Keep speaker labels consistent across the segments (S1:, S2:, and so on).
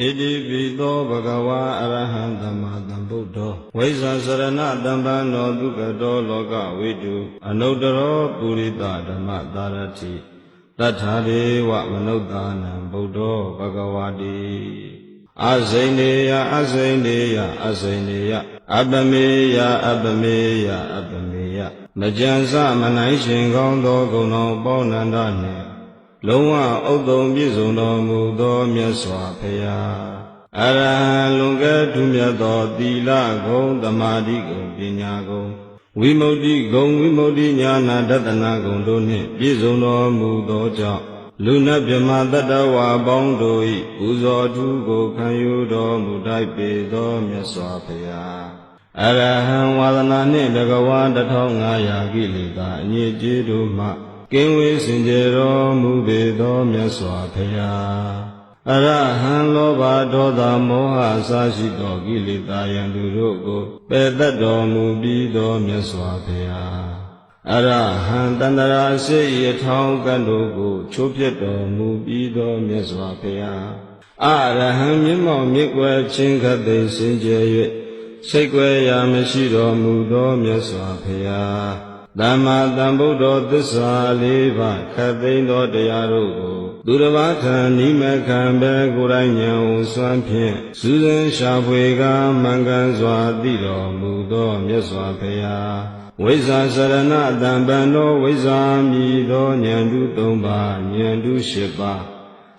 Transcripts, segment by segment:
S1: ဣတိပိသောဘဂဝါအရဟံသမ္မာသမ္ဗုဒ္ဓောဝိဇ္ဇာစရဏတမ္ပန္နောဒုက္ကတောလောကဝိတုအနုတ္တရောပုရိသဓမ္မသာရတိတထာရေဝမနုဿာနံဗုဒ္ဓောဘဂဝါတိအဇိနေယအဇိနေယအဇိနေယအပမေယအပမေယအပမေယမကြံစမနိုင်ရှင်ကောင်းသောဂုဏ်တော်ပေါနန္ဒနှင့် လုံးဝဥဒ္ဒုံပြည့်စုံတော်မူသောမြတ်စွာဘုရားအရဟံလွန်ကဲ့ထူးမြတ်သောသီလဂုံသမာဓိဂုံပညာဂုံဝိမု ക്തി ဂုံဝိမု ക്തി ညာနာတတနာဂုံတို့နှင့်ပြည့်စုံတော်မူသောကြောင့်လူနတ်မြမတတ္တဝါပေါင်းတို့၏ပူဇော်ထူးကိုခံယူတော်မူတိုက်ပေသောမြတ်စွာဘုရားအရဟံဝါဒနာနှင့်တကဝါ1500ကိလေသာအညစ်အကြေးတို့မှ ကင်းဝေးစင်ကြယ်တော်မူပေသောမြတ်စွာဘုရားအရဟံလောဘဒေါသမောဟအစရှိသောကိလေသာယံသူတို့ကိုပယ်တတ်တော်မူပြီးသောမြတ်စွာဘုရားအရဟံတန္တရာစိတ်ရထောင်းကံတို့ကိုချိုးပြတ်တော်မူပြီးသောမြတ်စွာဘုရားအရဟံမြင့်မောင်မြင့်ကွယ်ချင်းခတ်သိမ်းစင်ကြယ်၍စိတ်ွယ်ရာမရှိတော်မူသောမြတ်စွာဘုရား သမ္မာသမ္ဗုဒ္ဓောသစ္စာလေးပါးခတ်သိမ်းသောတရားတို့ကို သူတစ်ပါးခံနိမခံပဲကိုယ်တိုင်ဉာဏ်ဝစွမ်းဖြင့်စူးစမ်းရှာဖွေကမှန်ကန်စွာသိတော်မူသောမြတ်စွာဘုရားဝိဇ္ဇာစရဏတံပံသောဝိဇ္ဇာမြည်သောဉာဏ်တု၃ပါးဉာဏ်တု၈ပါး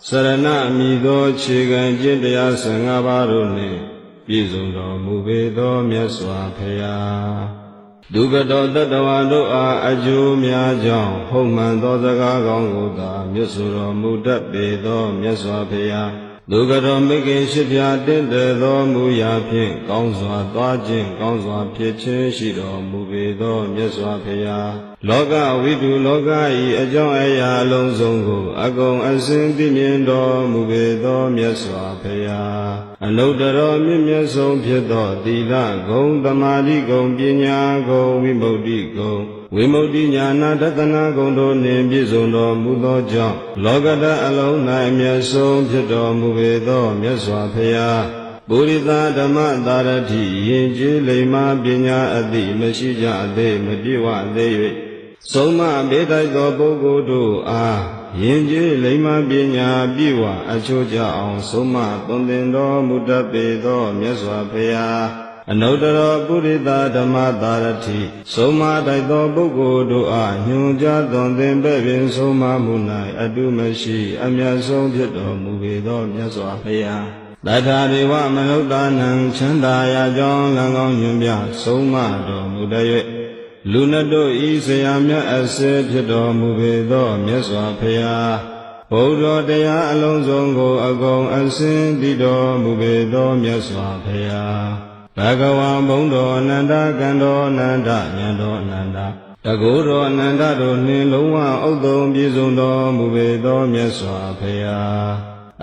S1: စရဏမြည်သောခြေကံကျင့်တရား၁၅ပါးတို့နှင့်ပြည့်စုံတော်မူပေသောမြတ်စွာဘုရား ဒုက္ကတောတတဝါတို့အားအကျိုးများကြောင့်ဟုတ်မှန်သောစကားကောင်းကိုသာမြတ်စွာတော်မူတတ်ပေသောမြတ်စွာဘုရား ဒုက္ကတောမိခင်ရှိဖြာတင့်တယ်သောမူရာဖြင့်ကောင်းစွာသွားခြင်းကောင်းစွာဖြစ်ခြင်းရှိတော်မူပေသောမြတ်စွာဘုရားလောကဝိတုလောကဤအကြောင်းအရာအလုံးစုံကိုအကုန်အစင်သိမြင်တော်မူပေသောမြတ်စွာဘုရားအနုတ္တရောမြင့်မြတ်ဆုံးဖြစ်သောသီလဂုံသမာဓိဂုံပညာဂုံဝိမု ക്തി ဂုံ ဝိမု ക്തി ညာနာတတနာဂုံတို့နှင့်ပြည့်စုံတော်မူသောကြောင့်လောကဓာတ်အလုံး၌အမျက်ဆုံးဖြစ်တော်မူပေသောမြတ်စွာဘုရားပုရိသဓမ္မသာရတိယင်ကျေးလိမ္မာပညာအသည့်မရှိကြသေးမပြည့်ဝသေး၍ဆုံးမဘေးတိုက်သောပုဂ္ဂိုလ်တို့အားယင်ကျေးလိမ္မာပညာပြည့်ဝအချိုးကြအောင်ဆုံးမသွန်သင်တော်မူတတ်ပေသောမြတ်စွာဘုရား အနုတ္တရောပုရိသဓမ္မသာရတိဆုံးမတိုက်သောပုဂ္ဂိုလ်တို့အားညွန်ကြားသွန်သင်ပဲ့ပင်ဆုံးမမှု၌အတုမရှိ အမြတ်ဆုံးဖြစ်တော်မူပေသောမြတ်စွာဘုရားတထာဒေဝမနုဿာနံချမ်းသာရာကြောင့်လံကောင်းညွန်ပြဆုံးမတော်မူတည်း၍လူနတ်တို့ဤဆရာမြတ်အစေဖြစ်တော်မူပေသောမြတ်စွာဘုရားဘုရားတရားအလုံးစုံကိုအကုန်အစင်တည်တော်မူပေသောမြတ်စွာဘုရား ဘဂဝံဘုံတော်အနန္တကံတော်အနန္တဉာဏ်တော်အနန္တတကုတော်အနန္တတို့နှင့်လုံးဝဥဒ္ဒုံပြည့်စုံတော်မူပေသောမြတ်စွာဘုရား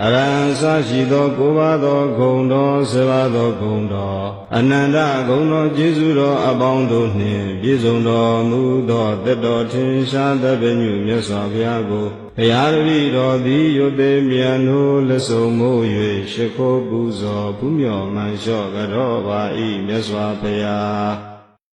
S1: အရဟံစရှိသောကိုးပါးသောဂုံတော်ဆယ်ပါးသောဂုံတော်အနန္တဂုံတော်ကျေးဇူးတော်အပေါင်းတို့နှင့်ပြည့်စုံတော်မူသောတက်တော်ထင်ရှားသဗ္ဗညုမြတ်စွာဘုရားကိုဘုရားတပည့်တော်သည်ယုတ်သေးမြန်တို့လက်ဆုံးမိုး၍ရှိခိုးပူဇော်ဘုမြော်မှန်လျှော့ကြတော်ပါ၏မြတ်စွာဘုရား